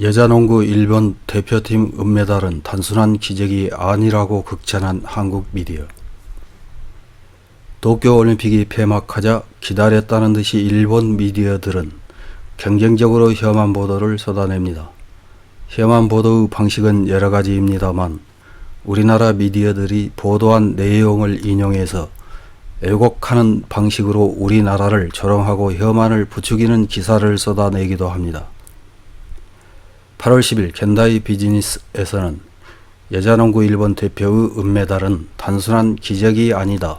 여자농구 일본 대표팀 은메달은 단순한 기적이 아니라고 극찬한 한국 미디어. 도쿄올림픽이 폐막하자 기다렸다는 듯이 일본 미디어들은 경쟁적으로 혐한 보도를 쏟아냅니다. 혐한 보도의 방식은 여러 가지입니다만 우리나라 미디어들이 보도한 내용을 인용해서 왜곡하는 방식으로 우리나라를 조롱하고 혐한을 부추기는 기사를 쏟아내기도 합니다. 8월 10일 겐다이 비즈니스에서는 여자농구 일본 대표의 은메달은 단순한 기적이 아니다.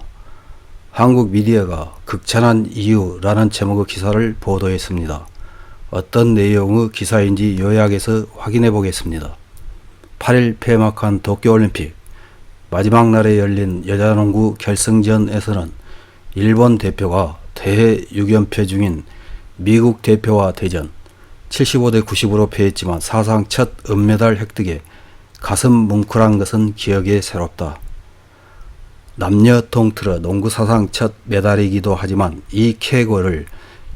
한국 미디어가 극찬한 이유라는 제목의 기사를 보도했습니다. 어떤 내용의 기사인지 요약해서 확인해 보겠습니다. 8일 폐막한 도쿄올림픽 마지막 날에 열린 여자농구 결승전에서는 일본 대표가 대회 6연패 중인 미국 대표와 대전 75대 90으로 패했지만 사상 첫 은메달 획득에 가슴 뭉클한 것은 기억에 새롭다. 남녀 통틀어 농구 사상 첫 메달이기도 하지만 이 쾌거를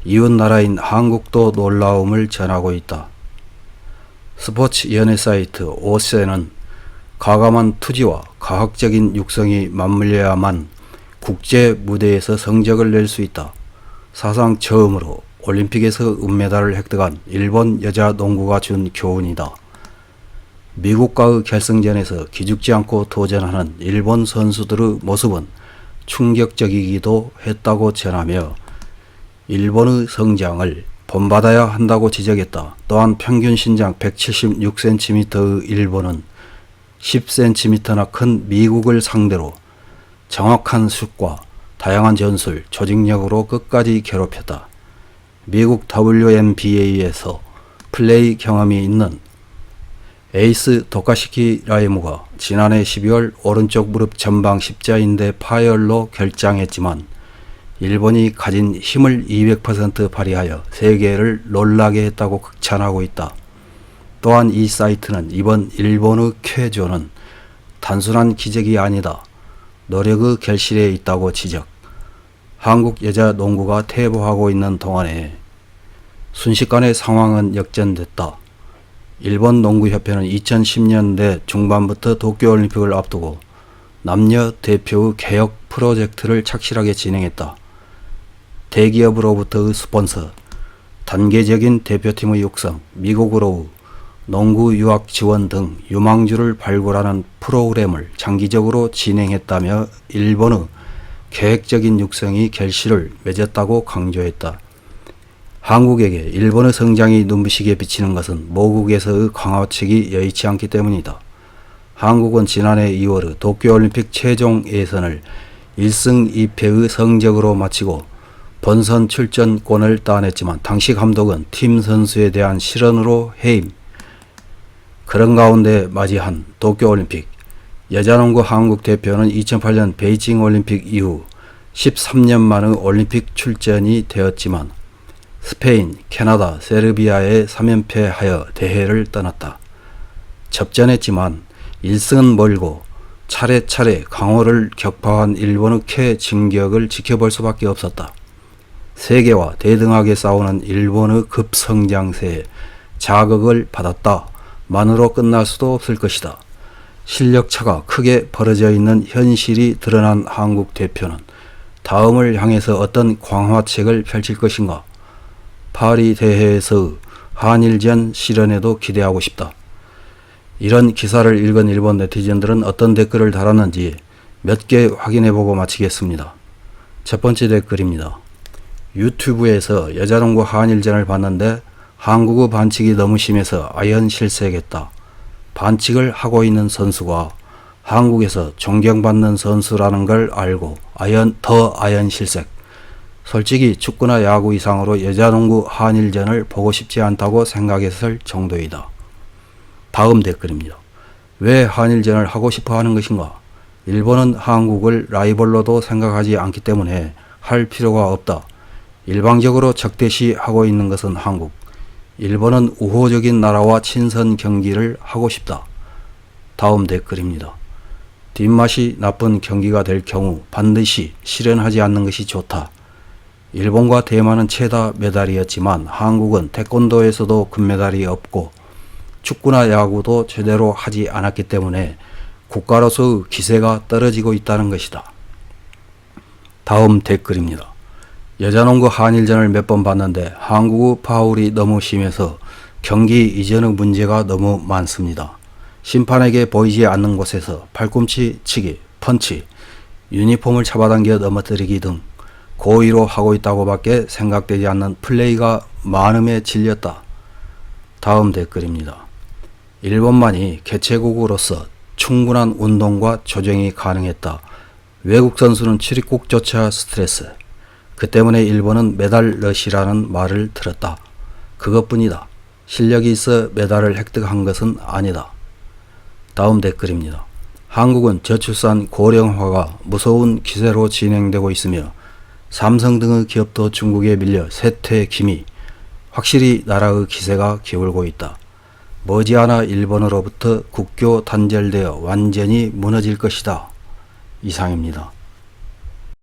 이웃 나라인 한국도 놀라움을 전하고 있다. 스포츠 연예 사이트 오세는 과감한 투지와 과학적인 육성이 맞물려야만 국제 무대에서 성적을 낼 수 있다. 사상 처음으로 올림픽에서 은메달을 획득한 일본 여자 농구가 준 교훈이다. 미국과의 결승전에서 기죽지 않고 도전하는 일본 선수들의 모습은 충격적이기도 했다고 전하며 일본의 성장을 본받아야 한다고 지적했다. 또한 평균 신장 176cm의 일본은 10cm나 큰 미국을 상대로 정확한 슛과 다양한 전술, 조직력으로 끝까지 괴롭혔다. 미국 WNBA에서 플레이 경험이 있는 에이스 도카시키 라이무가 지난해 12월 오른쪽 무릎 전방 십자인대 파열로 결장했지만 일본이 가진 힘을 200% 발휘하여 세계를 놀라게 했다고 극찬하고 있다. 또한 이 사이트는 이번 일본의 쾌조는 단순한 기적이 아니다. 노력의 결실에 있다고 지적. 한국 여자 농구가 퇴보하고 있는 동안에 순식간에 상황은 역전됐다. 일본 농구협회는 2010년대 중반부터 도쿄올림픽을 앞두고 남녀 대표의 개혁 프로젝트를 착실하게 진행했다. 대기업으로부터의 스폰서, 단계적인 대표팀의 육성, 미국으로의 농구 유학 지원 등 유망주를 발굴하는 프로그램을 장기적으로 진행했다며 일본의 계획적인 육성이 결실을 맺었다고 강조했다. 한국에게 일본의 성장이 눈부시게 비치는 것은 모국에서의 강화책이 여의치 않기 때문이다. 한국은 지난해 2월 도쿄올림픽 최종 예선을 1승 2패의 성적으로 마치고 본선 출전권을 따냈지만 당시 감독은 팀 선수에 대한 실언으로 해임. 그런 가운데 맞이한 도쿄올림픽 여자농구 한국 대표는 2008년 베이징 올림픽 이후 13년 만의 올림픽 출전이 되었지만 스페인, 캐나다, 세르비아에 3연패하여 대회를 떠났다. 접전했지만 1승은 멀고 차례차례 강호를 격파한 일본의 캐 진격을 지켜볼 수밖에 없었다. 세계와 대등하게 싸우는 일본의 급성장세에 자극을 받았다. 만으로 끝날 수도 없을 것이다. 실력차가 크게 벌어져 있는 현실이 드러난 한국 대표는 다음을 향해서 어떤 광화책을 펼칠 것인가? 파리 대회에서 한일전 실현에도 기대하고 싶다. 이런 기사를 읽은 일본 네티즌들은 어떤 댓글을 달았는지 몇 개 확인해보고 마치겠습니다. 첫 번째 댓글입니다. 유튜브에서 여자농구 한일전을 봤는데 한국의 반칙이 너무 심해서 아연 실색했다. 반칙을 하고 있는 선수가 한국에서 존경받는 선수라는 걸 알고 아연 더 아연 실색. 솔직히 축구나 야구 이상으로 여자농구 한일전을 보고 싶지 않다고 생각했을 정도이다. 다음 댓글입니다. 왜 한일전을 하고 싶어 하는 것인가? 일본은 한국을 라이벌로도 생각하지 않기 때문에 할 필요가 없다. 일방적으로 적대시하고 있는 것은 한국. 일본은 우호적인 나라와 친선 경기를 하고 싶다. 다음 댓글입니다. 뒷맛이 나쁜 경기가 될 경우 반드시 실현하지 않는 것이 좋다. 일본과 대만은 최다 메달이었지만 한국은 태권도에서도 금메달이 없고 축구나 야구도 제대로 하지 않았기 때문에 국가로서의 기세가 떨어지고 있다는 것이다. 다음 댓글입니다. 여자농구 한일전을 몇 번 봤는데 한국의 파울이 너무 심해서 경기 이전의 문제가 너무 많습니다. 심판에게 보이지 않는 곳에서 팔꿈치 치기, 펀치, 유니폼을 잡아당겨 넘어뜨리기 등 고의로 하고 있다고 밖에 생각되지 않는 플레이가 많음에 질렸다. 다음 댓글입니다. 일본만이 개최국으로서 충분한 운동과 조정이 가능했다. 외국 선수는 출입국조차 스트레스. 그 때문에 일본은 메달 러시라는 말을 들었다. 그것뿐이다. 실력이 있어 메달을 획득한 것은 아니다. 다음 댓글입니다. 한국은 저출산 고령화가 무서운 기세로 진행되고 있으며 삼성 등의 기업도 중국에 밀려 쇠퇴 기미, 확실히 나라의 기세가 기울고 있다. 머지않아 일본으로부터 국교 단절되어 완전히 무너질 것이다. 이상입니다.